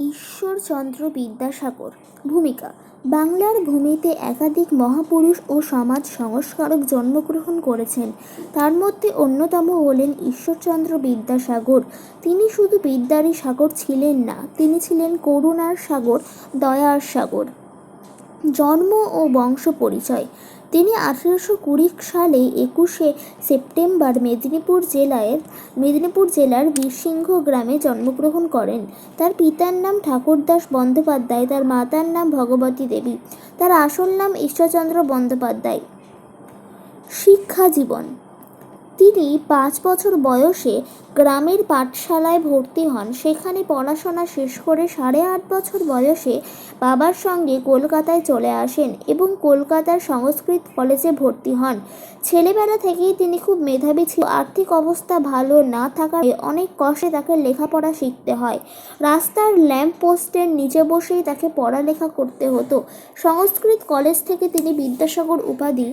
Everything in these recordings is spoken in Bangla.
ঈশ্বরচন্দ্র বিদ্যাসাগর। ভূমিকা, বাংলার ভূমিতে একাধিক মহাপুরুষ ও সমাজ সংস্কারক জন্মগ্রহণ করেছেন। তার মধ্যে অন্যতম হলেন ঈশ্বরচন্দ্র বিদ্যাসাগর। তিনি শুধু বিদ্যারই সাগর ছিলেন না, তিনি ছিলেন করুণার সাগর, দয়ার সাগর। জন্ম ও বংশ পরিচয়। তিনি আঠেরোশো কুড়ি সালে একুশে সেপ্টেম্বর মেদিনীপুর জেলায় মেদিনীপুর জেলার বীরসিংহ গ্রামে জন্মগ্রহণ করেন। তার পিতার নাম ঠাকুরদাস বন্দ্যোপাধ্যায়, তার মাতার নাম ভগবতী দেবী, তার আসল নাম ঈশ্বরচন্দ্র বন্দ্যোপাধ্যায়। শিক্ষা জীবন। তিনি পাঁচ বছর বয়সে গ্রামের পাঠশালায় ভর্তি হন। সেখানে পড়াশোনা শেষ করে সাড়ে আট বছর বয়সে বাবার সঙ্গে কলকাতায় চলে আসেন এবং কলকাতার সংস্কৃত কলেজে ভর্তি হন। ছেলেবেলা থেকেই তিনি খুব মেধাবী ছিল। আর্থিক অবস্থা ভালো না থাকায় অনেক কষ্টে তাকে লেখাপড়া শিখতে হয়। রাস্তার ল্যাম্প পোস্টের নিচে বসেই তাকে পড়ালেখা করতে হতো। সংস্কৃত কলেজ থেকে তিনি বিদ্যাসাগর উপাধি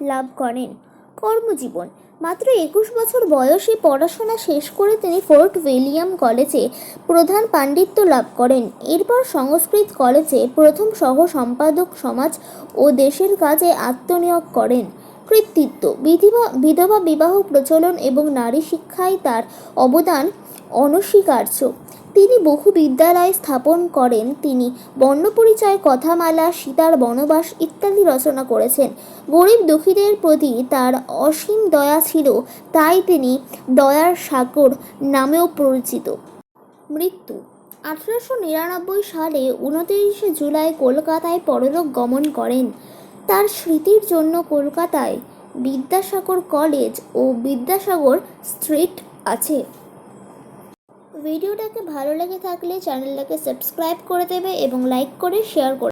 লাভ করেন। কর্মজীবন মাত্র একুশ বছর বয়সে পড়াশোনা শেষ করে তিনি ফোর্ট উইলিয়াম কলেজে প্রধান পাণ্ডিত্য লাভ করেন। এরপর সংস্কৃত কলেজে প্রথম সহ সম্পাদক সমাজ ও দেশের কাজে আত্মনিয়োগ করেন। কৃতিত্ব, বিধবা বিধবা বিবাহ প্রচলন এবং নারী শিক্ষায় তার অবদান অনস্বীকার্য। তিনি বহু বিদ্যালয় স্থাপন করেন। তিনি বর্ণপরিচয়, কথামালা, সীতার বনবাস ইত্যাদি রচনা করেছেন। গরিব দুঃখীদের প্রতি তার অসীম দয়া ছিল, তাই তিনি দয়ার সাগর নামেও পরিচিত। মৃত্যু আঠারোশো নিরানব্বই সালে উনতিরিশে জুলাই কলকাতায় পরলোক গমন করেন। তার স্মৃতির জন্য কলকাতায় বিদ্যাসাগর কলেজ ও বিদ্যাসাগর স্ট্রিট আছে। ভিডিওটাকে ভালো লেগে থাকলে চ্যানেলটাকে সাবস্ক্রাইব করে দেবে এবং লাইক করে শেয়ার করে